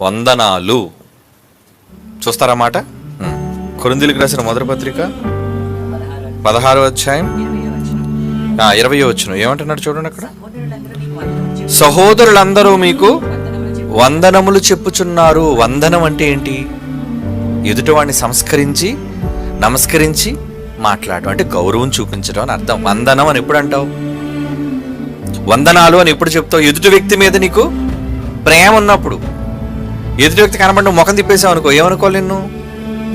వందనాలు. చూస్తారా మాట? కొరిందులకు రాసిన మొదటి పత్రిక? పదహారు అధ్యాయం? ఇరవయో వచ్చును ఏమంటున్నాడు చూడండి అక్కడ? సహోదరులందరూ మీకు వందనములు చెప్పుచున్నారు. వందనం అంటే ఏంటి? ఎదుటివాడిని సంస్కరించి నమస్కరించి మాట్లాడడం అంటే గౌరవం చూపించడం అని అర్థం. వందనం అని ఎప్పుడు అంటావు? వందనాలు అని ఎప్పుడు చెప్తావు? ఎదుటి వ్యక్తి మీద నీకు ప్రేమ ఉన్నప్పుడు. ఎదుటి వ్యక్తి కనబడి ముఖం తిప్పేసావు అనుకో ఏమనుకోవాలి నిన్ను?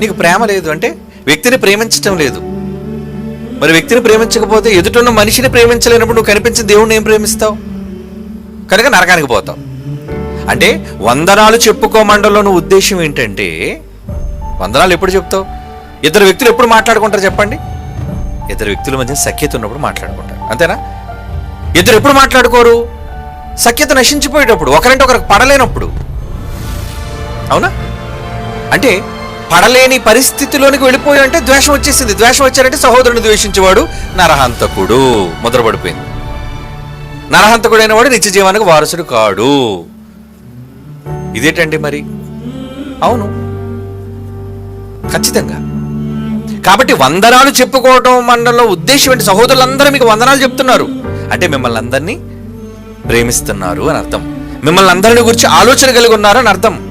నీకు ప్రేమ లేదు అంటే వ్యక్తిని ప్రేమించటం లేదు. మరి వ్యక్తిని ప్రేమించకపోతే ఎదుటిన్న మనిషిని ప్రేమించలేనప్పుడు నువ్వు కనిపించిన దేవుణ్ణి ఏం ప్రేమిస్తావు? కనుక నరకానికి పోతావు. అంటే వందనాలు చెప్పుకోమండలో నువ్వు ఉద్దేశం ఏంటంటే వందనాలు ఎప్పుడు చెప్తావు? ఇద్దరు వ్యక్తులు ఎప్పుడు మాట్లాడుకుంటారు చెప్పండి? ఇద్దరు వ్యక్తుల మధ్య సఖ్యత ఉన్నప్పుడు మాట్లాడుకుంటారు. అంతేనా? ఇద్దరు ఎప్పుడు మాట్లాడుకోరు? సఖ్యత నశించిపోయేటప్పుడు ఒకరంటే ఒకరికి పడలేనప్పుడు. అవునా? అంటే పడలేని పరిస్థితిలోనికి వెళ్ళిపోయి అంటే ద్వేషం వచ్చేసింది. ద్వేషం వచ్చారంటే సహోదరుని ద్వేషించేవాడు నరహంతకుడు. ముద్రపడిపోయింది. నరహంతకుడైన వాడు నిత్య జీవానికి వారసుడు కాడు. ఇదేటండి మరి? అవును. ఖచ్చితంగా. కాబట్టి వందనాలు చెప్పుకోవటం మండలంలో ఉద్దేశం ఏంటి? సహోదరులందరూ మీకు వందనాలు చెప్తున్నారు. అంటే మిమ్మల్ని అందరినీ ప్రేమిస్తున్నారు అని అర్థం. మిమ్మల్ని అందరిని గురించి ఆలోచన కలిగి ఉన్నారు అని అర్థం.